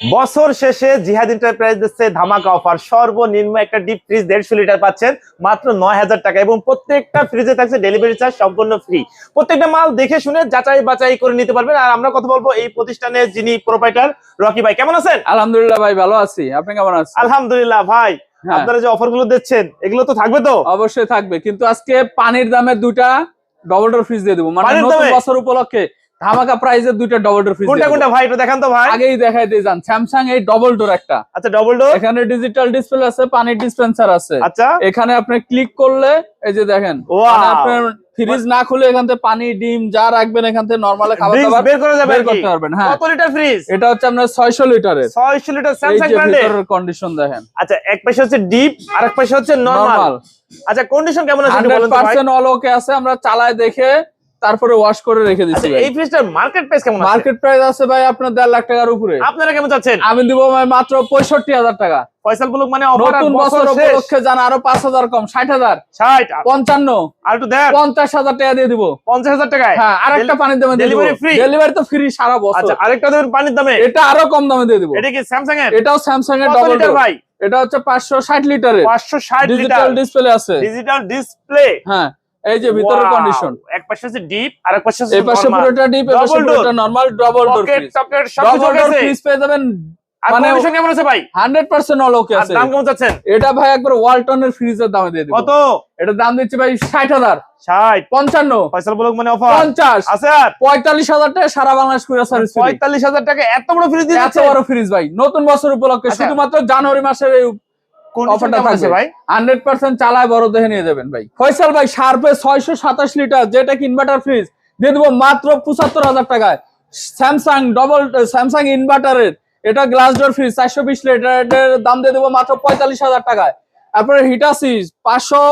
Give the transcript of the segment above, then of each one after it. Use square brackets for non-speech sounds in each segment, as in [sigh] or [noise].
বছর শেষে জিহাদ এন্টারপ্রাইজ দিচ্ছে ধামাকা অফার। সর্বনিম্ন একটা ডিপ ফ্রিজ দেড়শো লিটার পাচ্ছেন মাত্র নয় হাজার টাকা। এবং প্রত্যেকটা ফ্রিজে থাকছে ডেলিভারি চার্জ সম্পূর্ণ ফ্রি প্রত্যেকটা মাল দেখে শুনে যাচাই বাছাই করে নিতে পারবেন। আর আমরা কথা বলব এই প্রতিষ্ঠানের যিনি প্রোপাইটার রকি ভাই। কেমন আছেন? আলহামদুলিল্লাহ ভাই ভালো আছি। আপনি কেমন আছেন? আলহামদুলিল্লাহ ভাই হ্যাঁ। আপনারা যে অফারগুলো দিচ্ছেন এগুলো তো থাকবে তো? অবশ্যই থাকবে। কিন্তু আজকে পানির দামে দুটা ডবল ডোর ফ্রিজ দিয়ে দেবো। মানে নতুন বছর উপলক্ষে ধামাকা প্রাইজের দুইটা ডবল ডোর ফ্রিজ কোনটা কোনটা? ভাই একটু দেখান তো ভাই। আগেই দেখাই দিয়ে যান। স্যামসাং এই ডবল ডোর একটা। আচ্ছা ডবল ডোর এখানে ডিজিটাল ডিসপ্লে আছে পানির ডিসপেন্সার আছে। আচ্ছা। এখানে আপনি ক্লিক করলে এই যে দেখেন! মানে আপনার ফ্রিজ না খুলে এখান থেকে পানি ডিম যা রাখবেন এখান থেকে নর্মাল খাবার দাবার বের করা যাবে বের করতে পারবেন হ্যাঁ। কত লিটার ফ্রিজ এটা হচ্ছে আপনার ছয়শো লিটারের ছয়শো লিটার স্যামসাং ব্র্যান্ডের কন্ডিশন দেখেন। আচ্ছা এক পাশে হচ্ছে ডিপ আর এক পাশে হচ্ছে নরমাল আচ্ছা কন্ডিশন কেমন আছে বলেন তো ভাই? পার্সেন্ট অল ওকে আছে আমরা চালায় দেখে তারপরে ওয়াশ করে রেখে দিচ্ছি এই ফ্রিজটার মার্কেট প্রাইস কেমন মার্কেট প্রাইস আছে ভাই আপনার দেড় লাখ টাকার উপরে। আপনারা কেমন চাচ্ছেন? আমি দিব ভাই মাত্র পঁয়ষট্টি হাজার টাকা। ফয়সাল বুলুক মানে অফার নতুন বছর উপলক্ষে জান আরও পাঁচ হাজার কম ষাট হাজার। 60 পঞ্চান্ন। আর একটু দেন। পঞ্চাশ হাজার টাকা দিয়ে দিব। 50000 টাকায়? হ্যাঁ আরেকটা পানির দামে delivery free? ডেলিভারি তো ফ্রি সারা বছর। আচ্ছা আরেকটা দেবেন পানির দামে? এটা আরও কম দামে দিয়ে দিব। এটা কি স্যামসাং এর এটাও স্যামসাং এর ডবল লিটার ভাই? এটা হচ্ছে পাঁচশো ষাট লিটারের 560 লিটার ডিজিটাল ডিসপ্লে আছে। ডিজিটাল ডিসপ্লে হ্যাঁ। এই যে ভিতরের কন্ডিশন এক পাশে হচ্ছে ডিপ আর এক পাশে হচ্ছে এই পাশে পুরোটা ডিপ এই পাশে পুরোটা নরমাল ডবল ডোর পকেট সব কিছু আছে। ফ্রিজ পেয়ে যাবেন মানে- কন্ডিশন কেমন আছে ভাই? হান্ড্রেড পার্সেন্ট অল ওকে আছে। দাম কেমন চাচ্ছেন? এটা ভাই একবার ওয়ালটনের ফ্রিজের দামে দিয়ে দিব। কত? এটা দাম দিচ্ছি ভাই ষাট হাজার। 60 পঞ্চান্ন। ফয়সাল বুলুক মানে অফার পঞ্চাশ। আছে আর? পঁয়তাল্লিশ হাজার টাকা সারা বাংলাদেশ কুরিয়ার সার্ভিস ফ্রি পঁয়তাল্লিশ হাজার টাকা এত বড় ফ্রিজ দিয়ে এত বড় ফ্রিজ ভাই। নতুন বছর উপলক্ষে আচ্ছা। শুধুমাত্র জানুয়ারি মাসের এই চালায় বড় দেখে নিয়ে যাবেন ভাই। ফয়সাল ভাই শার্পে ছয়শো সাতাশ লিটার যেটা ইনভার্টার ফ্রিজ দিয়ে দেবো মাত্র পঁচাত্তর হাজার টাকায়। স্যামসাং ডবল স্যামসাং ইনভার্টারের এটা গ্লাস ডোর ফ্রিজ চারশো বিশ লিটারের দাম দিয়ে দেবো মাত্র পঁয়তাল্লিশ হাজার টাকায়। তারপরে হিটাসি পাঁচশো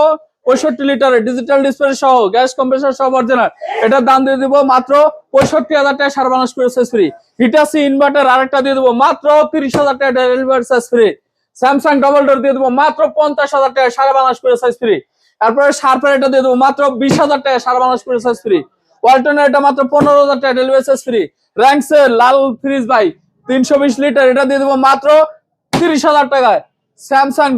পঁয়ষট্টি লিটারের ডিজিটাল ডিসপ্লে সহ গ্যাস কম্প্রেসার সহ অরিজিনাল এটার দাম দিয়ে দেবো মাত্র পঁয়ষট্টি হাজার টাকা সারা Bangladesh process free Hitachi inverter আরেকটা দিয়ে দেবো মাত্র তিরিশ হাজার টাকা delivery free Samsung double door দিয়ে দেবো মাত্র পঞ্চাশ হাজার টাকা সারা বাংলাদেশ করে সাইজ ফ্রি তারপরে শার্পের এটা দিয়ে দেবো মাত্র বিশ হাজার টাকা সারা বাংলাদেশ করে সাইজ ফ্রি ওয়ালটনের এটা মাত্র পনেরো হাজার টাকা ডেলিভারি চার্জ ফ্রি র্যাঙ্কসের লাল ফ্রিজ ভাই, তিনশো বিশ লিটার এটা দিয়ে দেবো মাত্র তিরিশ হাজার টাকায়। স্যামসাং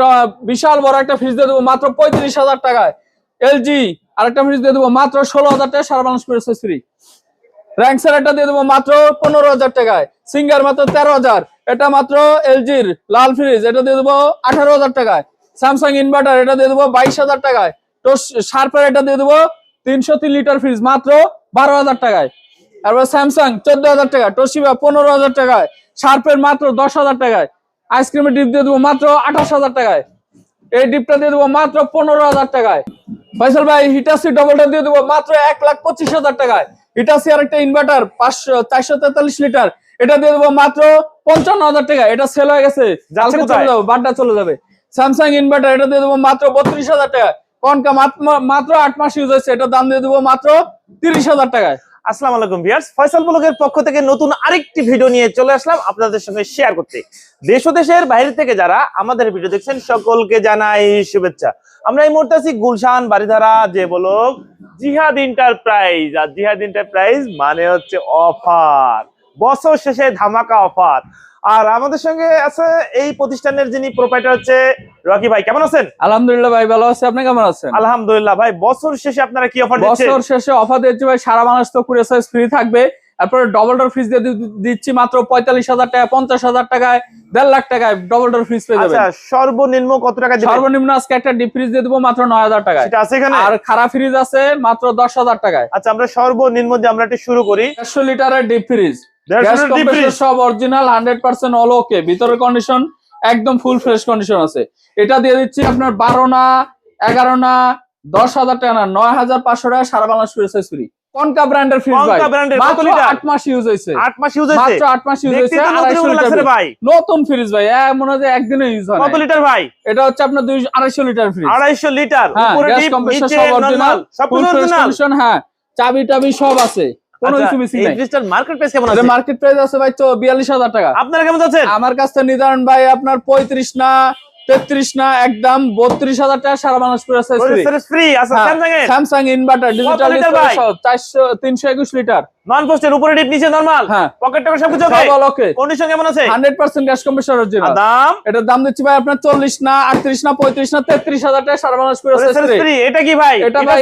বিশাল বড় একটা ফ্রিজ দিয়ে দেবো মাত্র পঁয়ত্রিশ হাজার টাকায়। এলজি আরেকটা ফ্রিজ দিয়ে দেবো মাত্র ষোলো হাজার টাকা সারা বাংলাদেশ করে সাইজ ফ্রি র্যাঙ্কসের এটা দিয়ে দেবো মাত্র পনেরো হাজার টাকায়। সিঙ্গার মাত্র তেরো হাজার। এটা মাত্র এলজির লাল ফ্রিজ এটা দিয়ে দেবো আঠারো হাজার টাকায়। স্যামসাং ইনভার্টার এটা দিয়ে দেবো বাইশ হাজার টাকায়। তো শার্পের এটা দিয়ে দেবো তিনশো তিন লিটার ফ্রিজ মাত্র বারো হাজার টাকায়। তারপর স্যামসাং চোদ্দ হাজার টাকা টোশিবা পনেরো হাজার টাকায়। শার্পের মাত্র দশ হাজার টাকায়। আইসক্রিমের ডিপ দিয়ে দেবো মাত্র আঠাশ হাজার টাকায়। এই ডিপটা দিয়ে দেবো মাত্র পনেরো হাজার টাকায়। ফয়সাল ভাই হিটাসি ডবলটা দিয়ে দেবো মাত্র এক লাখ পঁচিশ হাজার টাকায়। হিটাসি আর একটা ইনভার্টার পাঁচশো, চারশো তেতাল্লিশ লিটার এটা দিয়ে দেবো মাত্র পঞ্চান্ন হাজার টাকা। এটা সেল হয়ে গেছে। কালকে চলে যাবে বাড্ডা চলে যাবে। স্যামসাং ইনভার্টার এটা দিয়ে দেবো মাত্র বত্রিশ হাজার টাকা। কনকা মাত্র- আট মাস ইউজ হয়েছে এটা দাম দিয়ে দেবো মাত্র তিরিশ হাজার টাকায়। আসসালামু আলাইকুম ভিউয়ার্স ফয়সাল ব্লগের পক্ষ থেকে নতুন আরেকটি ভিডিও নিয়ে চলে আসলাম আপনাদের সঙ্গে শেয়ার করতে। দেশ ও দেশের বাইরে থেকে যারা আমাদের ভিডিও দেখছেন সকলকে জানাই শুভেচ্ছা। আমরা এই মুহূর্তে আছি গুলশান বাড়িধারা যে বলক জিহাদ এন্টারপ্রাইজ আর জিহাদ এন্টারপ্রাইজ মানে হচ্ছে অফার বছর শেষে ধামাকা অফার। আর আমাদের সঙ্গে আছে এই প্রতিষ্ঠানের যিনি প্রোপাইটার হচ্ছে রকি ভাই। কেমন আছেন? আলহামদুলিল্লাহ ভাই ভালো আছে। আপনি কেমন আছেন? আলহামদুলিল্লাহ ভাই বছর শেষে আপনারা কি অফার দিচ্ছেন? বছর শেষে অফার দিচ্ছি ভাই সারা বাংলাদেশ তো কুরিয়ার সার্ভিস ফ্রি থাকবে। তারপরে ডবল ডোর ফ্রিজ দিয়ে দিচ্ছি মাত্র পঁয়তাল্লিশ হাজার টাকা পঞ্চাশ হাজার টাকায় দেড় লাখ টাকায় ডবল ডোর ফ্রিজ পেয়ে যাবেন। আচ্ছা সর্বনিম্ন কত টাকা দিবেন? সর্বনিম্ন আজকে একটা ডিপ ফ্রিজ দিয়ে দেবো মাত্র নয় হাজার টাকায়। সেটা আছে এখানে? আর খারাপ ফ্রিজ আছে মাত্র দশ হাজার টাকায়। আচ্ছা আমরা সর্বনিম্ন দিয়ে আমরা একটু শুরু করি। দেড়শো লিটারের ডিপ ফ্রিজ সব original hundred percent all okay ভিতরের কন্ডিশন একদম ফুল ফ্রেশ কন্ডিশন আছে। এটা দিয়ে দিচ্ছি আপনার বারো না এগারো না দশ হাজার টাকা না নয় হাজার পাঁচশো টাকা সারা বাংলাদেশ ফ্রি ফ্রি কনকা ব্র্যান্ডের ফ্রিজ ভাই। মাত্র মাস ইউজ মাস ইউজ মাত্র মাস ইউজ লিটার ভাই। নতুন ফ্রিজ ভাই এ মনে হয় একদিনে ইউজ হয় কত লিটার ভাই? এটা হচ্ছে আপনার দুই আড়াইশো লিটার ফ্রিজ আড়াইশো লিটার। হ্যাঁ উপরে ডিপ নিচে সব নরমাল অরিজিনাল সব অরিজিনাল হ্যাঁ চাবি টাবি সব আছে। কোনো আচ্ছা কিছু মিসিং এই নাই। ফ্রিজটার মার্কেট প্রাইস কেমন আছে? মার্কেট প্রাইস আছে ভাই তো বিয়াল্লিশ হাজার টাকা। আপনারা কেমন আছে আমার কাছে নির্ধারণ ভাই আপনার পঁয়ত্রিশ না তেত্রিশ না একদম বত্রিশ হাজার টাকা সারা মানুষ ফ্রি আচ্ছা স্যামসাং এর? স্যামসাং ইনভার্টার ডিজিটাল লিটার ভাই? চারশো তিনশো একুশ লিটার নন পোস্টের উপরে ডিপ নিচে নরমাল হ্যাঁ। পকেট টাকা সবকিছু সব ওকে কন্ডিশন কেমন আছে? Hundred percent gas compressor original দাম? এটার দাম দিচ্ছি ভাই আপনার চল্লিশ না আটত্রিশ না পঁয়ত্রিশ না তেত্রিশ হাজার টাকা সারা বাংলাদেশ করে spray। এটা কি ভাই? এটা ভাই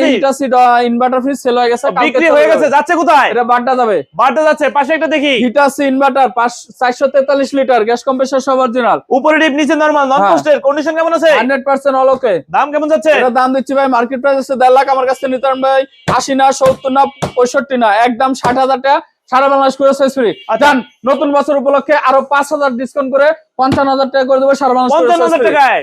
ইনভার্টার সেল হয়ে গেছে বিক্রি হয়ে গেছে যাচ্ছে কোথায়? এটা বাড্ডা যাবে। বাড়তে যাচ্ছে পাশে একটা দেখি। ইনভার্টার লিটার গ্যাস কম্প্রেসার সব অরিজিনাল উপরে ডিপ নিচে নরমাল নন। পোস্টের কন্ডিশন কেমন আছে? হান্ড্রেড পার্সেন্ট অল ওকে দাম কেমন যাচ্ছে? এটার দাম দিচ্ছি ভাই মার্কেট প্রাইস আছে দেড় লাখ আমার কাছে নিতে ভাই। আশি না সত্তর না পঁয়ষট্টি না একদম ষাট হাজার টাকা সারা বাংলাদেশ করে সাইজ ফ্রি আচ্ছা। জান নতুন বছর উপলক্ষে আরও পাঁচ হাজার ডিসকাউন্ট করে পঞ্চান্ন হাজার টাকা করে দেবো সারা বাংলাদেশ টাকায়।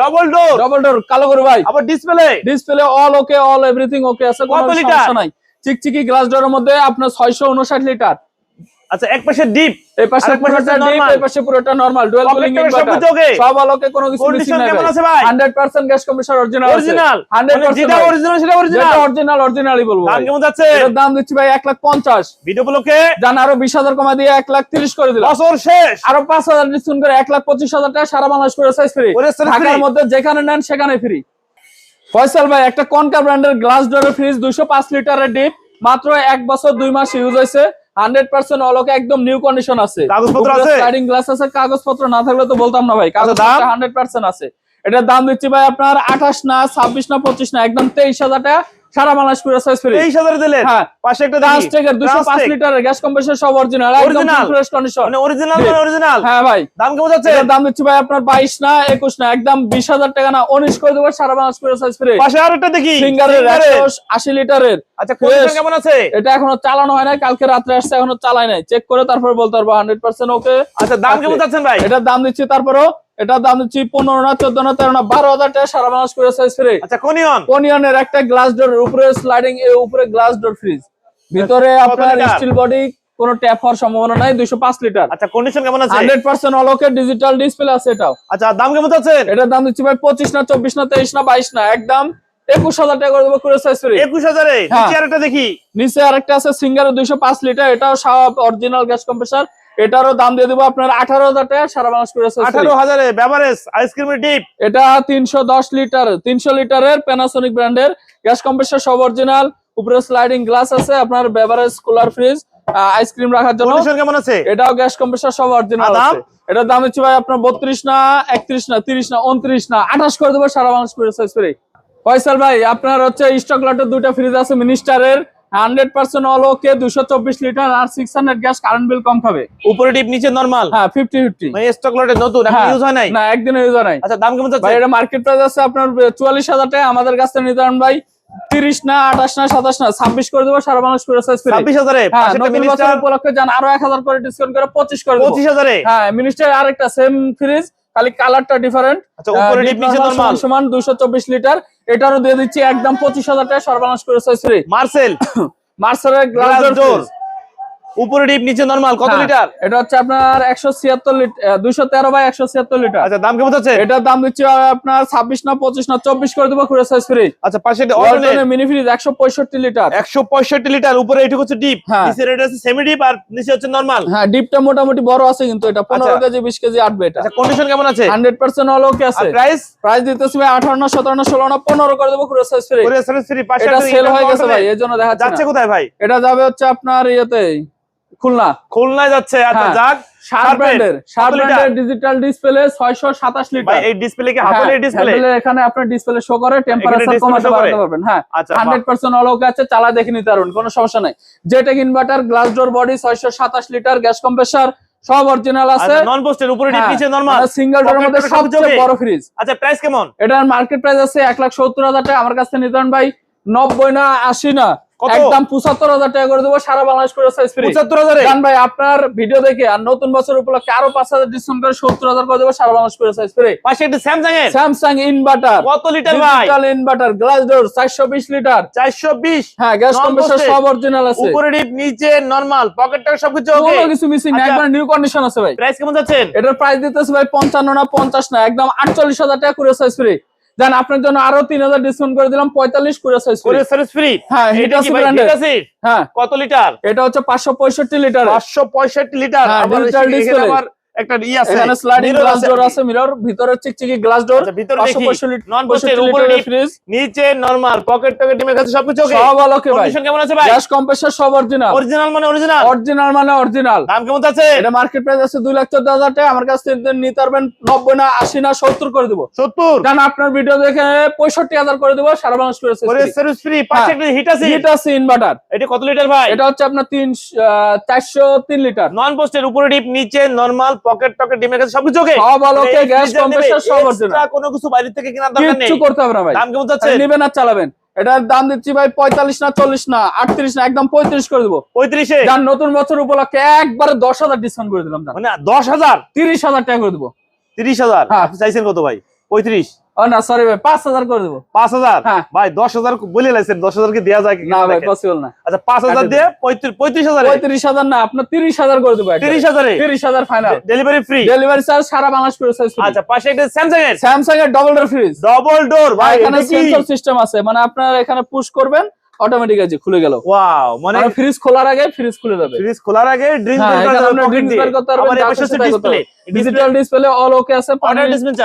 ডবল ডোর ডবল ডোর কালো করে ভাই। আবার display display all okay all everything okay আছে কোনো কত? সমস্যা নাই। চিকচিকি গ্লাস ডোরের মধ্যে আপনার ছয়শো উনষাট লিটার আচ্ছা এক পাশে ডিপ এই পাশে পুরোটা ডিপ এই পাশে পুরোটা নরমাল ডুয়াল কুলিং ইনভার্টার সব আলোকে কোনো কিছু মিসিং নাই কেমন আছে ভাই? 100% গ্যাস কম্প্রেসার অরিজিনাল অরিজিনাল 100% যেটা অরিজিনাল সেটা যেটা অরিজিনাল অরিজিনাল অরিজিনালই বলব দাম কেমন যাচ্ছে? এটার দাম দিচ্ছি ভাই লাখ ভিডিও উপলক্ষে? জান আরও বিশ হাজার কমা দিয়ে লাখ করে দিলাম। বছর শেষ। আরও পাঁচ হাজার ডিসকাউন্ট করে লাখ টাকা সারা বাংলাদেশ করে সাইজ ফ্রি ঢাকার মধ্যে যেখানে নেন সেখানে ফ্রি ফয়সাল ভাই একটা কনকা ব্র্যান্ডের গ্লাস ডোরের ফ্রিজ দুইশো পাঁচ লিটারের ডিপ মাত্র এক বছর দুই মাস ইউজ হয়েছে। হান্ড্রেড পার্সেন্ট অলকে একদম নিউ কন্ডিশন আছে। কাগজপত্র আছে? স্লাইডিং গ্লাস আছে কাগজপত্র না থাকলে তো বলতাম না ভাই পার্সেন্ট আছে। এটার দাম দিচ্ছি ভাই আপনার আঠাশ না ছাব্বিশ না পঁচিশ না একদম তেইশ হাজার টাকা। সারা বাংলাদেশ করে সাইজ ফ্রি তেইশ হাজার দিলেন হ্যাঁ। পাশে একটা টেকের দুশো লিটারের গ্যাস কম্প্রেসার সব অরিজিনাল Original? ফ্রেশ কন্ডিশন মানে অরিজিনাল মানে অরিজিনাল হ্যাঁ ভাই। দাম কেমন যাচ্ছে? এটার দাম দিচ্ছি ভাই আপনার বাইশ না একুশ না একদম বিশ হাজার টাকা না উনিশ করে দেবো সারা বাংলাদেশ করে সাইজ ফ্রি পাশে আর একটা দেখি। সিঙ্গারের Singer এর। একশো আশি লিটারের। আচ্ছা কন্ডিশন কেমন আছে? এটা এখনও চালানো হয় নাই কালকে রাত্রে আসছে এখনও চালাই নাই। চেক করে তারপর বলতে পারব হান্ড্রেড পার্সেন্ট ওকে আচ্ছা দাম কেমন যাচ্ছেন ভাই? এটার দাম দিচ্ছি তারপরও এটার দাম দিচ্ছি পনেরো না চোদ্দ না তেরো না বারো হাজার টাকা সারা বাংলাদেশ করে সাইজ ফ্রি আচ্ছা কোনিয়ন একটা গ্লাস ডোর উপরে স্লাইডিং এর উপরে গ্লাস ডোর ফ্রিজ ভিতরে আপনার স্টিল বডি কোনো ট্যাপ হওয়ার সম্ভাবনা নাই দুইশো পাঁচ লিটার। আচ্ছা কন্ডিশন কেমন আছে? Hundred percent all okay digital display আছে এটাও। আচ্ছা দাম কেমন যাচ্ছেন এটার দাম দিচ্ছি ভাই পঁচিশ না চব্বিশ না তেইশ না বাইশ না একদম একুশ হাজার টাকা করে দেবো করে সাইজ একুশ হাজারে? হ্যাঁ। নিচে আর একটা দেখি। নিচে আরেকটা আছে সিঙ্গার দুইশো পাঁচ লিটার এটাও অরিজিনাল গ্যাস কম্প্রেসার এটারও দাম দিয়ে দেবো আপনার আঠারো হাজার টাকা সারা বাংলাদেশ করে আঠারো হাজারে বেভারেজ আইসক্রিমের ডিপ এটা তিনশো দশ লিটার তিনশো লিটারের প্যানাসোনিক ব্র্যান্ডের গ্যাস কম্প্রেসার সব অরিজিনাল উপরে স্লাইডিং গ্লাস আছে আপনার বেভারেজ কুলার ফ্রিজ আইসক্রিম রাখার জন্য। কেমন আছে? এটাও গ্যাস কম্প্রেসার সব অরিজিনাল দাম? আছে। এটার দাম হচ্ছে ভাই আপনার বত্রিশ না একত্রিশ না তিরিশ না উনত্রিশ না আঠাশ করে দেবো সারা বাংলাদেশ করে ফয়সাল ভাই আপনার হচ্ছে স্টক লটের দুইটা ফ্রিজ আছে মিনিস্টারের হান্ড্রেড পার্সেন্ট অল ওকে দুশো চব্বিশ লিটার আর six hundred gas current bill কম খাবে। উপরে ডিপ নিচে নরমাল হ্যাঁ ফিফটি ফিফটি মানে স্টক লটে নতুন ইউজ হয়। নাই? না একদিনে ইউজার নাই। আচ্ছা দাম কেমন যাচ্ছে? এটা মার্কেট প্রাইস আছে আপনার চুয়াল্লিশ হাজার টাকা। আমাদের কাছ থেকে নিতে ভাই তিরিশ না আঠাশ না সাতাশ না ছাব্বিশ করে দেবো সারা মানুষ করে সাইজ ছাব্বিশ হাজারে? হ্যাঁ উপলক্ষে যান আরও এক হাজার করে ডিসকাউন্ট করে পঁচিশ করে দেবো। পঁচিশ হাজারে? হ্যাঁ মিনিস্টার আরেকটা সেম ফ্রিজ খালি কালারটা ডিফারেন্ট আচ্ছা সমান দুইশো চব্বিশ লিটার। এটারও দিয়ে দিচ্ছি একদম পঁচিশ হাজার টাকা সর্বনাশ করে মার্সেল। [coughs] মার্সেলের গ্লাস ডোর উপরে ডিপ নিচে নরমাল কত হ্যাঁ। লিটার? এটা হচ্ছে আপনার একশো ছিয়াত্তর লিটার দুইশো তেরো বাই একশো ছিয়াত্তর লিটার। আচ্ছা দাম কেমন যাচ্ছে? এটার দাম দিচ্ছি আপনার ছাব্বিশ না পঁচিশ না চব্বিশ করে দেবো সাইজ ফ্রি আচ্ছা পাশে মিনি ফ্রিজ একশো পঁয়ষট্টি লিটার। একশো পঁয়ষট্টি লিটার উপরে এটুকু হচ্ছে ডিপ হ্যাঁ। নিচে আছে সেমি ডিপ আর নিচে হচ্ছে নরমাল হ্যাঁ ডিপটা মোটামুটি বড় আছে কিন্তু এটা পনেরো আচ্ছা। কেজি বিশ কেজি আটবে এটা আচ্ছা কন্ডিশন কেমন আছে? হান্ড্রেড পার্সেন্ট অল ওকে আছে। প্রাইস প্রাইস দিতেছি ভাই আঠারো না সতেরো না ষোলো না পনেরো করে দেবো করে সাইজ ফ্রি সার্ভিস ফ্রি পাশে এটা সেল হয়ে গেছে ভাই alternate। এই জন্য দেখা যাচ্ছে কোথায় ভাই? এটা যাবে হচ্ছে আপনার ইয়েতে খুলনা। খুলনায় যাচ্ছে আচ্ছা হ্যাঁ। যাক শার্প ব্র্যান্ডের শার্প ব্র্যান্ডের ডিজিটাল ডিসপ্লে ছয়শো সাতাশ ভাই লিটার এই ডিসপ্লে কি হাতের ডিসপ্লে হ্যাঁ, এখানে আপনার ডিসপ্লে শো করে টেম্পারেচার কমাতে পারবেন হ্যাঁ। আচ্ছা হান্ড্রেড পার্সেন্ট অলৌকে আছে চালা দেখে নিতে পারবেন কোনো সমস্যা নাই। যেটা ইনভার্টার গ্লাস ডোর বডি ছয়শো সাতাশ লিটার গ্যাস কম্প্রেসার সব অরিজিনাল আছে। নন পোস্টের উপরে ডিপ হ্যাঁ, নিচে নরমাল সিঙ্গেল ডোরের মধ্যে সবচেয়ে বড় ফ্রিজ আচ্ছা প্রাইস কেমন? এটার মার্কেট প্রাইস আছে এক লাখ সত্তর হাজার টাকা আমার কাছে নিতে পারেন ভাই নব্বই না আশি না। কত? একদম পঁচাত্তর হাজার টাকা করে দেবো সারা বাংলাদেশ করে সাইজ ফ্রি পঁচাত্তর হাজারে? জান ভাই আপনার ভিডিও দেখে আর নতুন বছর উপলক্ষে আরও পাঁচ হাজার ডিসকাউন্ট করে সত্তর হাজার করে দেবো সারা বাংলাদেশ করে সাইজ ফ্রি পাশে একটা স্যামসাং এর। স্যামসাং ইনভার্টার কত লিটার ভাই? ইনভার্টার গ্লাস ডোর চারশো বিশ লিটার চারশো বিশ? হ্যাঁ গ্যাস কম্প্রেসার সব অরিজিনাল আছে। উপরে ডিপ নিচে নরমাল পকেট টাকা সবকিছু ওকে কোনো কিছু মিসিং না আচ্ছা। একবার নিউ কন্ডিশন আছে ভাই। প্রাইস কেমন যাচ্ছেন? এটার প্রাইস দিতেছে ভাই পঞ্চান্ন না পঞ্চাশ না একদম আটচল্লিশ হাজার টাকা করে সাইজ ফ্রি জান আপনার জন্য আরও তিন হাজার ডিসকাউন্ট করে দিলাম পঁয়তাল্লিশ কুরিয়ার সাইজ ফ্রি করে সার্ভিস ফ্রি হ্যাঁ এটা কি ভাই হিটাসি হ্যাঁ। কত লিটার এটা হচ্ছে পাঁচশো পঁয়ষট্টি লিটার পাঁচশো পঁয়ষট্টি লিটার আবার একটা ই আছে এখানে স্লাইডিং গ্লাস ডোর আছে মিরর ভিতরে চিকচিকি গ্লাস ডোর আচ্ছা ভিতরে দেখি। নন পোস্টের উপরে ফ্রিজ নিচে নরমাল পকেট টকেট ডিমের কাছে সবকিছু ওকে সব ভাই। কন্ডিশন কেমন আছে ভাই? গ্যাস কম্প্রেসার সব অরিজিনাল অরিজিনাল মানে অরিজিনাল অরিজিনাল মানে অরিজিনাল দাম কেমন আছে এটা মার্কেট প্রাইস আছে টাকা। আমার কাছ নিতে পারবেন নব্বই না আশি না সত্তর করে দেবো। 70 জান আপনার ভিডিও দেখে পঁয়ষট্টি হাজার করে দেবো সারা বাংলাদেশ করে সার্ভিস ফ্রি পাশে একটা হিট আছে। এটা আছে ইনভার্টার এটা কত লিটার ভাই? এটা হচ্ছে আপনার তিন চারশো তিন লিটার নন পোস্টের উপরে ডিপ নিচে নরমাল পকেট টকেট ডিমের কাছে সবকিছু ওকে সব আলোকে গ্যাস কম্প্রেসার সব অরিজিনাল কোনো কিছু বাইরে থেকে কেনার দরকার নেই। কিছু করতে হবে না ভাই। দাম কেমন যাচ্ছে নেবেন আর চালাবেন। এটার দাম দিচ্ছি ভাই পঁয়তাল্লিশ না চল্লিশ না আটত্রিশ না একদম পঁয়ত্রিশ করে দেবো। পঁয়ত্রিশে? যার নতুন বছর উপলক্ষে একবারে দশ হাজার ডিসকাউন্ট করে দিলাম দশ হাজার? তিরিশ হাজার টাকা করে দেবো। 30000 হ্যাঁ। আপনি চাইছেন কত ভাই? 35 ও না সরি ভাই পাঁচ হাজার করে দেবো। 5000। ভাই 10000 বলে লাইছেন 10000 কি দেয়া যায় কি না ভাই পসিবল না। আচ্ছা 5000 কাটে দিয়ে 35 35000 হাজার? না আপনার তিরিশ হাজার করে দেবো 30000 এ তিরিশ হাজার final delivery free delivery charge সারা বাংলাদেশ আচ্ছা পাশে একটা স্যামসাং এর। স্যামসাং এর double door fridge double door ভাই এখানে সেন্সর সিস্টেম আছে মানে আপনার এখানে পুশ করবেন অটোমেটিক আছে খুলে গেল। ওয়াও মানে ফ্রিজ খোলার আগে ফ্রিজ খুলে যাবে। ফ্রিজ খোলার আগে ড্রিঙ্ক হ্যাঁ, করতে পারবেন, ডিজিটাল ডিসপ্লে অল ওকে আছে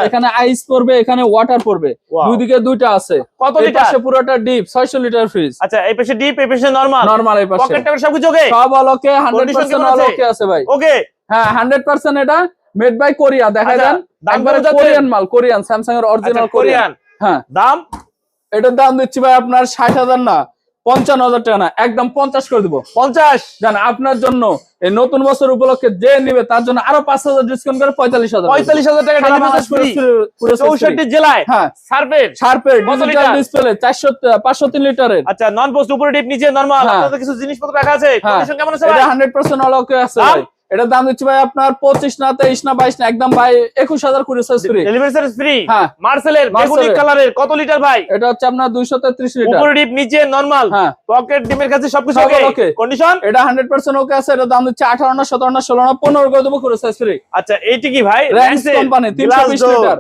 এখানে আইস পড়বে এখানে ওয়াটার পড়বে। Wow. দুই দিকে দুইটা আছে। কত লিটার পুরোটা ডিপ 600 লিটার ফ্রিজ আচ্ছা এই পাশে ডিপ এই পাশে নরমাল নরমাল এই পাশে পকেট টকেট সবকিছু ওকে সব অলোকে Condition 100% কেমন আছে? আছে ভাই। ওকে হ্যাঁ 100% এটা মেড বাই কোরিয়া দেখা আচ্ছা, যান। একবারে কোরিয়ান মাল কোরিয়ান স্যামসাং এর অরিজিনাল কোরিয়ান কোরিয়ান হ্যাঁ। দাম? এটার দাম দিচ্ছি ভাই আপনার 60000 না। 55000 টাকা না একদম 50 করে দিব। পঞ্চাশ! জান আপনার জন্য এই নতুন বছর উপলক্ষে যে নিবে তার জন্য আরও 5000 ডিসকাউন্ট করে পঁয়তাল্লিশ হাজার পঁয়তাল্লিশ হাজার টাকা চৌষট্টি জেলায় হ্যাঁ। সার্পের ডিজিটাল লিটার? ডিসপ্লে 400 503 লিটারের আচ্ছা নন পোস্ট উপরে ডিপ নিচে নরমাল হ্যাঁ। কিছু জিনিসপত্র রাখা আছে? হান্ড্রেড পার্সেন্ট কেমন আছে হান্ড্রেড পার্সেন্ট 100% আছে এটার দাম দিচ্ছি ভাই আপনার 25 না 23 না 22 না একদম ভাই 21000 করে size free delivery service free হ্যাঁ। মার্সেলের বেগুনি কালারের কত লিটার ভাই? এটা হচ্ছে আপনার 233 লিটার উপরে ডিপ নিচে নরমাল হ্যাঁ। পকেট ডিমের কাছে সবকিছু ওকে কন্ডিশন এটা 100% ওকে আছে এটার দাম দিচ্ছে 18 না 17 না 16 না 15 করে দেবো করে সাইজ ফ্রি আচ্ছা এইটা কি ভাই? Rancid, কোম্পানি glass 320 door, লিটার।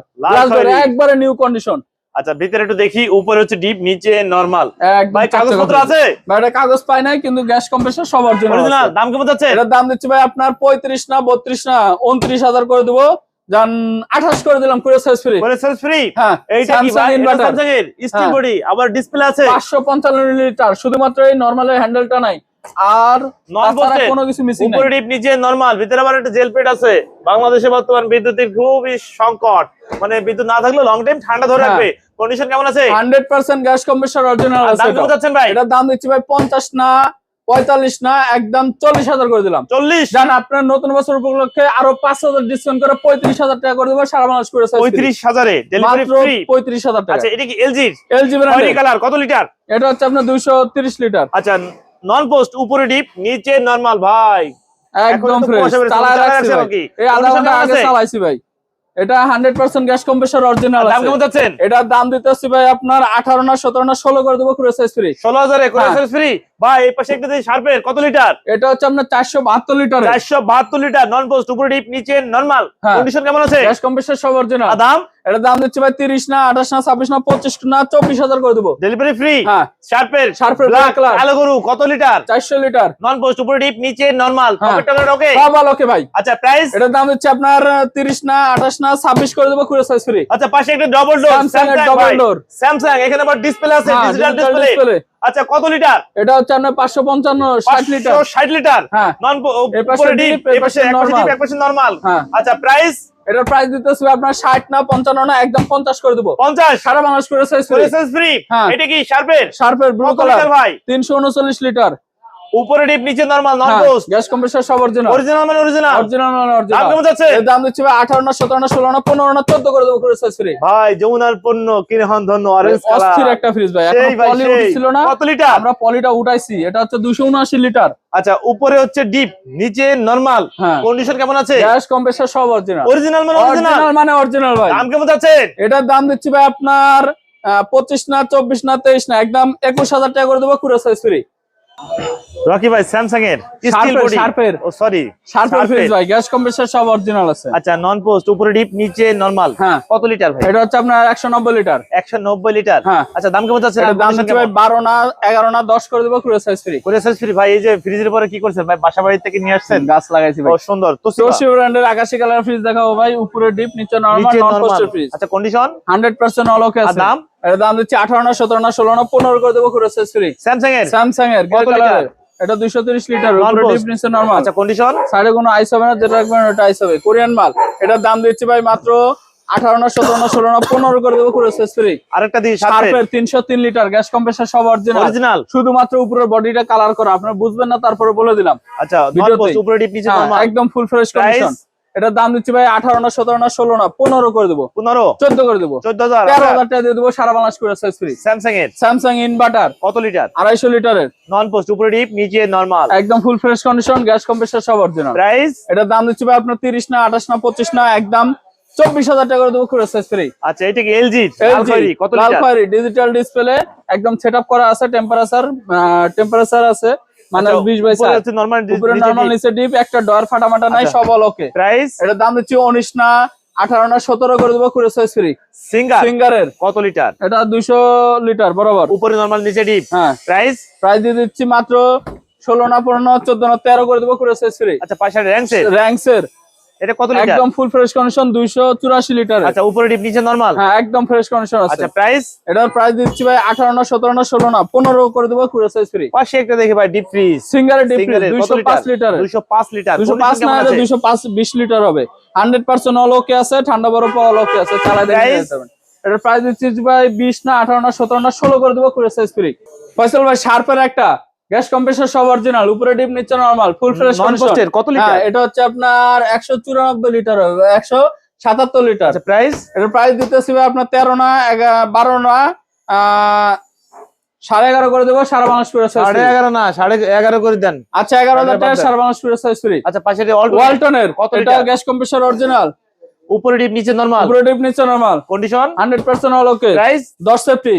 একবারে নিউ কন্ডিশন আচ্ছা ভিতরে একটু দেখি উপরে হচ্ছে ডিপ নিচে নরমাল ভাই কাগজপত্র আছে? ভাই এটা কাগজ পাই নাই কিন্তু গ্যাস কম্প্রেসর সব অরিজিনাল অরিজিনাল দাম কেমন যাচ্ছে? এটার দাম দিচ্ছি ভাই আপনার 35 না 32 না 29 হাজার করে দেবো। জান 28 করে দিলাম কুরিয়ার সাইজ ফ্রি বলে সেলস ফ্রি হ্যাঁ এইটা কি ভাই। স্যামসাং এর? স্টিল। বডি আবার ডিসপ্লে আছে? 555 লিটার শুধুমাত্র এই নরমাল হ্যান্ডেলটা নাই। আর কোনো কিছু মিসিং উপরে ডিপ নিচে নরমাল ভিতরে আবার একটা জেল আছে। বাংলাদেশে বর্তমান বিদ্যুতের খুবই সংকট। মানে বিদ্যুৎ না থাকলে লং টাইম ঠান্ডা ধরে হ্যাঁ। রাখবে। কন্ডিশন কেমন আছে? 100% গ্যাস কম্প্রেসর অরিজিনাল আছে দাম। ভাই? এটার দাম দিচ্ছি ভাই 50 না 45 না একদম 40 হাজার করে দিলাম। চল্লিশ? জান আপনার নতুন বছর উপলক্ষে আরও 5000 ডিসকাউন্ট করে 35000 টাকা করে দেবো সারা বাংলাদেশ করে পঁয়ত্রিশ হাজারে ফ্রি 35000 টাকা। আচ্ছা এটা কি এলজি ব্র্যান্ডের কালার কত লিটার? এটা হচ্ছে আপনার 230 লিটার। আচ্ছা নন পোস্ট উপরে ডিপ নিচে নরমাল ভাই। একদম ফ্রেশ চালায় চালায় রাখছি ভাই। এই আধা ঘণ্টা আগে চালাইছি ভাই। এটা 100% গ্যাস কম্প্রেসর অরিজিনাল দাম আছে। কেমন যাচ্ছেন? এটার দাম দিতেছি ভাই আপনার 18 না 17 না 16 করে দেবো করে সাইজ ফ্রি ষোলো হাজার। ফ্রি ভাই এই পাশে একটা শার্পের কত লিটার? এটা হচ্ছে আপনার 472 লিটারের। চারশো বাহাত্তর লিটার নন পোস্ট উপরে ডিপ নিচে নরমাল হ্যাঁ। কন্ডিশন কেমন আছে? গ্যাস কম্প্রেসর সব অরিজিনাল দাম? এটার দাম দিচ্ছি ভাই 30 না 28 না 26 না 25 না 24000 করে দেবো। ডেলিভারি ফ্রি হ্যাঁ। শার্পের শার্পের ব্ল্যাক color। কালো গরু কত লিটার? 400 লিটার। নন পোস্ট উপরে ডিপ নিচে নরমাল হ্যাঁ। ওকে সব আলোকে ভাই। আচ্ছা প্রাইস এটার দাম হচ্ছে আপনার 30 না 28 না 26 করে দেবো করে সাইজ ফ্রি আচ্ছা পাশে একটা ডবল ডোর এর double door। স্যামসাং এখানে আবার ডিসপ্লে আছে হ্যাঁ ডিজিটাল ডিসপ্লে আচ্ছা কত লিটার? এটা হচ্ছে আপনার 555 60 লিটার। 60 লিটার? হ্যাঁ। নরমাল হ্যাঁ। আচ্ছা প্রাইস এটার প্রাইস দিতেছি আপনার 60 না 55 না একদম 50 করে দেবো। 50 সারা বাংলাদেশ করে সাইজ ফ্রি লাইসেন্স ফ্রি হ্যাঁ। এটা কি শার্পের শার্পের ব্লু কালার ভাই? তিনশো উনচল্লিশ লিটার। উপরে ডিপ নিচে নরমাল নন হ্যাঁ পোস্ট গ্যাস কম্প্রেসর সব অরিজিনাল অরিজিনাল মানে অরিজিনাল অরিজিনাল মানে দাম অরিজিনাল কেমন যাচ্ছে? এর দাম ভাই 18 না 17 না 16 না 15 না 14 করে দেবো করে সাইজ ফ্রি ভাই যমুনার পণ্য কিনে হন ধন্য অরেঞ্জ কালার অস্থির একটা ফ্রিজ ভাই। এখন পলি উঠছিল না। কত লিটার আমরা পলিটা উঠাইছি। এটা হচ্ছে 279 লিটার আচ্ছা উপরে হচ্ছে ডিপ নিচে নরমাল হ্যাঁ। কন্ডিশন কেমন আছে? গ্যাস কম্প্রেসর সব অরিজিনাল অরিজিনাল মানে অরিজিনাল অরিজিনাল মানে অরিজিনাল ভাই। দাম কেমন যাচ্ছে? এটার দাম দিচ্ছি ভাই আপনার পঁচিশ না চব্বিশ না তেইশ না একদম একুশ হাজার টাকা করে দেবো কুড়ে সাইজ ফ্রি রকি ভাই স্যামসাং এর স্টিল বডি Sharp-এর। ও সরি শার্পের ফ্রিজ ভাই গ্যাস কম্প্রেসার সব অরিজিনাল আছে। আচ্ছা নন পোস্ট উপরে ডিপ নিচে নরমাল হ্যাঁ। কত লিটার ভাই? এটা হচ্ছে আপনার একশো নব্বই লিটার 190 লিটার। আচ্ছা দাম কেমন এটার দাম হচ্ছে ভাই বারো না এগারো না দশ করে দেবো কুড়ি সাইজ ফ্রি করে সাইজ ফ্রি ভাই এই যে ফ্রিজের পরে কি করছেন? ভাই বাসা বাড়ি থেকে নিয়ে আসছেন? গাছ লাগাইছি ও সুন্দর। তো তোশি ব্র্যান্ডের আকাশি কালার ফ্রিজ দেখাবো ভাই উপরে ডিপ নিচে নরমাল নন পোস্টের ফ্রিজ আচ্ছা condition hundred percent all okay আর আছে। দাম? এটার দাম দিচ্ছি আঠারো না সতেরো না ষোলো না পনেরো করে দেবো সাইজ স্যামসাং এর স্যামসাং এর এটা দুইশো তিরিশ লিটার নরমাল আচ্ছা কন্ডিশন সাইডে কোনো আইস হবে না যেটা রাখবেন ওটা আইস হবে। কোরিয়ান মাল। এটার দাম দিচ্ছি ভাই মাত্র আঠারো না সতেরো না ষোলো না পনেরো করে দেবো আরেকটা দিই শার্পের তিনশো তিন লিটার গ্যাস কম্প্রেসার সব অরিজিনাল শুধুমাত্র উপরের বডিটা কালার করা। আপনারা বুঝবেন না তারপরে বলে দিলাম। আচ্ছা। উপরে হ্যাঁ, একদম ফুল ফ্রেশ কন্ডিশন এটার দাম দিচ্ছি ভাই আঠারো না সতেরো না ষোলো না পনেরো করে দেবো। 15 চোদ্দ করে দেবো। 14000 তেরো হাজার টাকা দিয়ে দেবো সারা বাংলাদেশ করে ফ্রি স্যামসাং এর? স্যামসাং ইনভার্টার কত লিটার আড়াইশো লিটারের নন পোস্ট উপরে ডিপ নিচে নর্মাল একদম full fresh condition gas compressor সব অরিজিনাল প্রাইস এটার দাম দিচ্ছি ভাই আপনার তিরিশ না আঠাশ না পঁচিশ না একদম চব্বিশ হাজার টাকা করে দেবো করে সাইজ ফ্রি আচ্ছা এটা কি এলজি কত লিটার ডিজিটাল ডিসপ্লে একদম সেট করা আছে টেম্পারেচার টেম্পারেচার আছে। মানে আচ্ছা, বিশ বাই উপরে হচ্ছে নরমাল উপরে নরমাল নিচে ডিপ একটা ডর ফাটামাটা নাই আচ্ছা। সব প্রাইস এটার দাম হচ্ছে উনিশ না আঠারো না সতেরো করে দেবো করে সাইজ ফ্রি সিঙ্গার সিঙ্গারের কত লিটার এটা দুইশো লিটার বরাবর। উপরে নরমাল নিচে ডিপ হ্যাঁ। প্রাইস প্রাইস দিয়ে দিচ্ছি মাত্র ষোলো না পনেরো না চোদ্দ না তেরো করে দেবো কুড়ি সাইজ ফ্রি আচ্ছা পাশে র‍্যাংসের র্যাঙ্কস এর। এটা কত লিটার? একদম ফুল ফ্রেশ কন্ডিশন দুইশো চুরাশি লিটার আচ্ছা উপরে ডিপ নিচে নরমাল হ্যাঁ একদম ফ্রেশ কন্ডিশন আছে। আচ্ছা প্রাইস এটার প্রাইস দিচ্ছি ভাই আঠারো না সতেরো না ষোলো না পনেরো করে দেবো কুড়ি সাইজ ফ্রি পাশে একটা দেখে ভাই ডিপ ফ্রিজ সিঙ্গারের ডিপ দুইশো পাঁচ লিটার? 205 লিটার। দুশো পাঁচ না এটা দুইশো পাঁচ বিশ লিটার হবে। হান্ড্রেড পার্সেন্ট অল ওকে আছে ঠান্ডা বরফ অল ওকে আছে চালাই Price? এটার প্রাইস দিচ্ছি ভাই বিশ না আঠারো না সতেরো না ষোলো করে দেবো কুড়ি সাইজ ফ্রি ফয়সাল ভাই শার্পের একটা গ্যাস কম্প্রেসার সব অরিজিনাল উপরে ডিপ নিচে নরমাল ফুল ফ্রেশ নন কত লিটার হ্যাঁ এটা হচ্ছে আপনার একশো চুরানব্বই লিটার হবে একশো সাতাত্তর লিটার আচ্ছা প্রাইস এটার প্রাইস দিতেছি আপনার তেরো না এগা- বারো না আহ, সাড়ে এগারো করে দেবো সারা বাংলাদেশ করে সাড়ে এগারো না সাড়ে এগারো করে দেন। আচ্ছা এগারো হাজার টাকা সারা বাংলাদেশ করে সাইজ ফ্রি আচ্ছা পাশে ওয়ালটনের কত এটা গ্যাস কম্প্রেসার অরিজিনাল উপরে ডিপ নিচে নরমাল উপরে ডিপ নিচে normal condition hundred percent all okay price দশ সেফটি।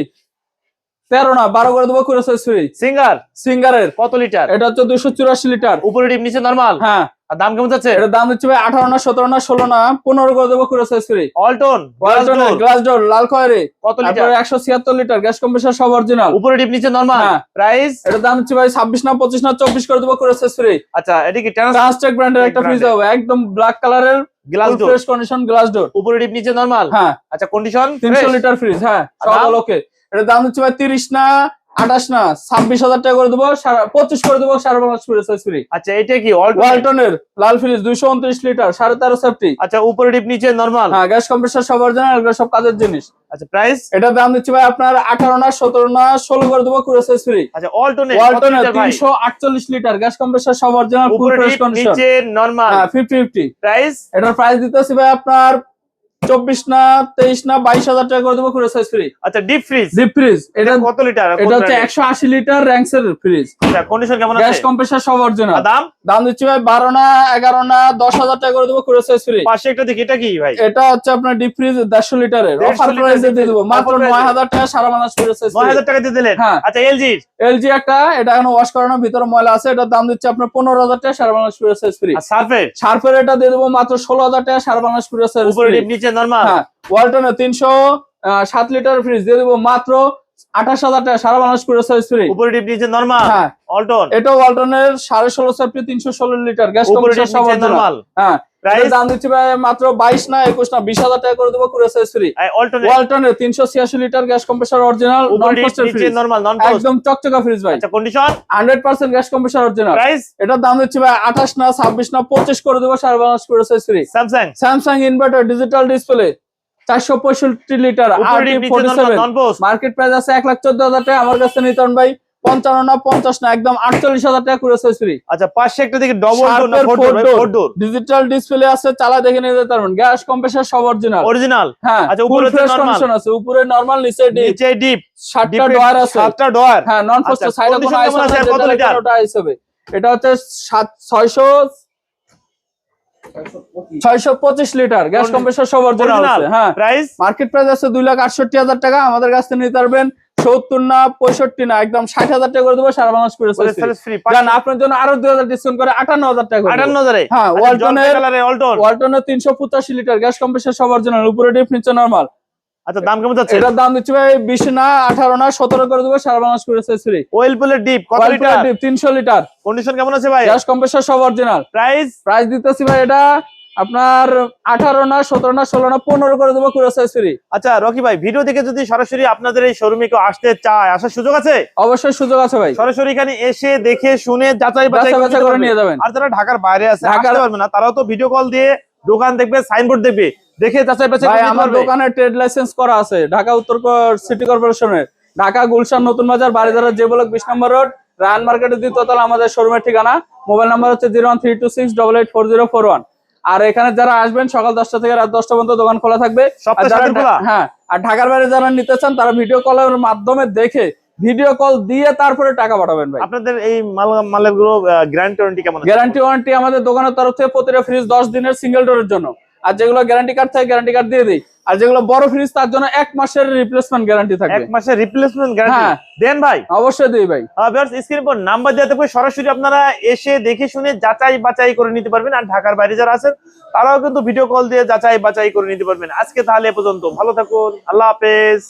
তেরো না বারো করে দেবো সাইজ ফ্রি সিঙ্গার সিঙ্গারের কত লিটার? এটা হচ্ছে দুশো চুরাশি লিটার। উপরে ডিপ নিচে নর্মাল হ্যাঁ। আর দাম কেমন যাচ্ছে? এটার দাম হচ্ছে ভাই আঠারো না সতেরো না ষোলো না পনেরো করে দেবো size free Walton glass door লাল খয়েরি। কত লিটার? একশো ছিয়াত্তর লিটার গ্যাস কম্প্রেসার সব অরিজিনাল উপরে ডিপ নিচে নরমাল হ্যাঁ। প্রাইস এটার দাম হচ্ছে ভাই ছাব্বিশ না পঁচিশ না চব্বিশ করে দেবো সাইজ ফ্রি আচ্ছা এটা কি ট্রান্স ট্রান্সটেক ব্র্যান্ডের একটা ফ্রিজ হবে একদম ব্ল্যাক কালারের glass door fresh condition glass door উপরে ডিপ নিচে নর্মাল হ্যাঁ। আচ্ছা কন্ডিশন তিনশো লিটার ফ্রিজ হ্যাঁ সব? ওকে এটার দাম হচ্ছে ভাই তিরিশ না আঠাশ না ছাব্বিশ হাজার টাকা করে দেবো পঁচিশ করে দেবো সারা বাংলাদেশ ফ্রি আচ্ছা এটা কি ওয়ালটনের লাল ফ্রিজ দুইশো উনত্রিশ লিটার সাড়ে তেরো সেফটি আচ্ছা উপরে ডিপ নিচে নরমাল হ্যাঁ গ্যাস কম্প্রেসার সব অরিজিনাল এগুলো সব কাজের জিনিস। আচ্ছা প্রাইস এটার দাম দিচ্ছি ভাই আপনার আঠারো না সতেরো না ষোলো করে দেবো কুড়ি সাইজ ফ্রি আচ্ছা অল্টনে ওয়ালটনের তিনশো আটচল্লিশ লিটার গ্যাস কম্প্রেসার সব অরিজিনাল ফুল ফ্রেশ কন্ডিশন নিচে হ্যাঁ ফিফটি ফিফটি প্রাইস এটার প্রাইস দিতেছি ভাই আপনার চব্বিশ না তেইশ না বাইশ হাজার টাকা করে দেবো সাইজ ফ্রি আচ্ছা ডিপ ফ্রিজ ডিপ ফ্রিজ এটা কত লিটার এটা হচ্ছে একশো আশি লিটার র্যাঙ্কসের ফ্রিজ আচ্ছা কন্ডিশন কেমন গ্যাস কম্প্রেসার সব দাম? দাম দিচ্ছি ভাই বারো না এগারো না দশ হাজার টাকা করে দেবো সাইজ ফ্রি পাশে একটা দেখি এটা কি ভাই? এটা হচ্ছে আপনার ডিপ ফ্রিজ দেড়শো লিটারের অফার প্রাইসে দিয়ে দেবো। মাত্র। নয় হাজার টাকা সারা করে সাইজ নয় হাজার টাকা দিয়ে দিলেন? হ্যাঁ। আচ্ছা এলজি এলজি একটা এটা এখন ওয়াশ করানোর ভিতরে ময়লা আছে এটার দাম দিচ্ছে আপনার পনেরো হাজার টাকা সারা বাংলাদেশ করে সাইজ ফ্রি সার্ফের শার্পের এটা দিয়ে দেবো মাত্র ষোলো হাজার টাকা সারা বাংলাদেশ করে সাইজ উপরে ফ্রি নিচে নরমাল ওয়ালটনে তিনশো সাত লিটার ফ্রিজ দিয়ে দেবো মাত্র আঠাশ হাজার টাকা সারা বাংলাদেশ করে সাইজ ফ্রি উপরে ডিপ নিচে নরমাল হ্যাঁ। অল্টন এটা ওয়ালটনের সাড়ে ষোলো তিনশো ষোলো লিটার গ্যাস। নরমাল হ্যাঁ। প্রাইস দাম দিচ্ছি ভাই মাত্র বাইশ না একুশ না বিশ হাজার টাকা করে দেবো কুড়ি সাইজ ফ্রি অল্টন তিনশো ছিয়াশি লিটার গ্যাস কম্প্রেসার অরিজিনাল একদম চকচকা ফ্রিজ ভাই। আচ্ছা condition hundred percent gas compressor original এটার দাম দিচ্ছি ভাই আঠাশ না ছাব্বিশ না পঁচিশ করে দেবো সারা বাংলাদেশ করে size free Samsung Samsung inverter digital display চারশো পঁয়ষট্টি লিটার মার্কেট প্রাইস আছে এক লাখ চোদ্দ হাজার টাকা। আমার কাছে নিতন ভাই পঞ্চান্ন না পঞ্চাশ না একদম আটচল্লিশ হাজার টাকা করে আচ্ছা পাশে একটা চালা দেখে নিতে পারবেন। গ্যাস কম্প্রেসার সব অরিজিনাল হ্যাঁ, আছে। উপরে নরমাল নিচে ডয়ার সাতটা ডয়ার হ্যাঁ নন ফস্ট এটা হচ্ছে 7 600 625 লিটার। গ্যাস সবার জন্য হ্যাঁ। লাখ 68 হাজার টাকা। আমাদের কাছ থেকে নিতে পারবেন 70 না 65 না একদম 60 হাজার টাকা করে সারা আপনার জন্য আরও করে 58000 টাকা হ্যাঁ, লিটার। গ্যাস কম্প্রেসর সবার জন্য উপরে ডিপ নিচে আচ্ছা দাম কেমন যাচ্ছে? এটার দাম দিচ্ছি ভাই বিশ না আঠারো না সতেরো করে দেবো সারা বাংলাদেশ করে ফ্রি ওয়েল পুলের ডিপ কত লিটার তিনশো লিটার। কন্ডিশন কেমন আছে ভাই? গ্যাস কম্প্রেসার সব অরিজিনাল প্রাইস প্রাইস দিতেছি ভাই এটা আপনার আঠারো না সতেরো না ষোলো না পনেরো করে দেবো কুড়ি সাইজ আচ্ছা রকি ভাই ভিডিও দেখে যদি সরাসরি আপনাদের এই শোরুমে কেউ আসতে চায় আসার সুযোগ আছে? অবশ্যই সুযোগ আছে ভাই। সরাসরি এখানে এসে দেখে শুনে যাচাই বাছাই করে। নিয়ে যাবেন। আর যারা ঢাকার বাইরে আছে আসতে পারবে না তারাও তো ভিডিও কল দিয়ে দোকান দেখবে সাইনবোর্ড দেখবে। দেখে যাচাই বাছাই ভাই করে আমার। দোকানে ট্রেড লাইসেন্স করা আছে ঢাকা উত্তর সিটি কর্পোরেশনের ঢাকা গুলশান নতুন বাজার বাড়িধারা যে ব্লক বিশ নম্বর রোড রায়ন মার্কেটের দ্বিতীয় তলা আমাদের শোরুমের ঠিকানা। মোবাইল নাম্বার হচ্ছে zero one three two six double eight four zero four one. আর এখানে যারা আসবেন সকাল দশটা থেকে রাত দশটা পর্যন্ত দোকান খোলা থাকবে? হ্যাঁ আর ঢাকার বাইরে যারা নিতে চান তারা ভিডিও কলের মাধ্যমে দেখে ভিডিও কল দিয়ে তারপরে টাকা পাঠাবেন ভাই। আপনাদের এই মাল মালেরগুলো গ্যারান্টি ওয়ারেন্টি কেমন গ্যারান্টি ওয়ারেন্টি আমাদের দোকানের তরফ থেকে প্রতিটা ফ্রিজ দশ দিনের সিঙ্গেল ডোরের জন্য। আর যেগুলো গ্যারান্টি কার্ড থাকে গ্যারান্টি কার্ড দিয়ে দিই। আর যেগুলো বড় ফ্রিজ তার জন্য এক মাসের রিপ্লেসমেন্ট গ্যারান্টি এক মাসের রিপ্লেসমেন্ট গ্যারান্টি। দেন ভাই। অবশ্যই দেই ভাই। ভিউয়ার্স স্ক্রিন পর নাম্বার দেওয়া থাকবে সরাসরি আপনারা এসে দেখে শুনে যাচাই বাছাই করে নিতে পারবেন। আর ঢাকার বাইরে যারা আছেন তারাও কিন্তু ভিডিও কল দিয়ে যাচাই বাছাই করে নিতে পারবেন। আজকে তাহলে এ পর্যন্ত। ভালো থাকুন। আল্লাহ হাফেজ।